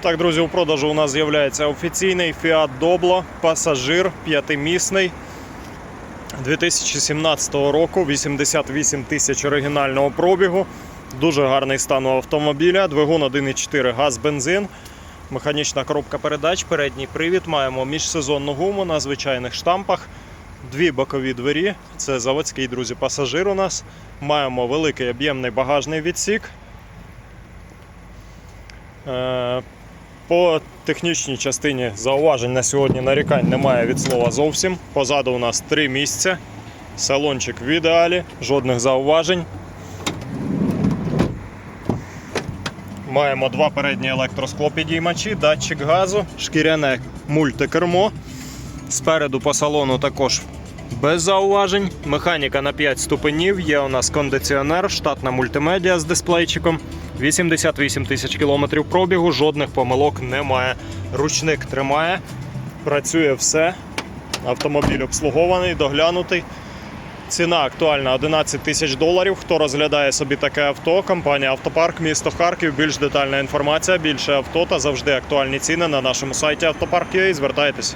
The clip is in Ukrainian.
Так, друзі, у продажу у нас з'являється офіційний Fiat Doblo, пасажир п'ятимісний 2017 року, 88 тисяч оригінального пробігу. Дуже гарний стан у автомобіля. Двигун 1,4 газ, бензин, механічна коробка передач, передній привід. Маємо міжсезонну гуму на звичайних штампах. Дві бокові двері. Це заводський друзі пасажир у нас. Маємо великий об'ємний багажний відсік. По технічній частині зауважень на сьогодні нарікань немає від слова зовсім. Позаду у нас три місця. Салончик в ідеалі, жодних зауважень. Маємо два передні електросклопідіймачі, датчик газу, шкіряне мультикермо. Спереду по салону також без зауважень. Механіка на 5 ступенів. Є у нас кондиціонер, штатна мультимедіа з дисплейчиком. 88 тисяч кілометрів пробігу, жодних помилок немає. Ручник тримає, працює все. Автомобіль обслугований, доглянутий. Ціна актуальна 11 тисяч доларів. Хто розглядає собі таке авто, компанія Автопарк, місто Харків. Більш детальна інформація, більше авто та завжди актуальні ціни на нашому сайті автопарк.ua. Звертайтесь.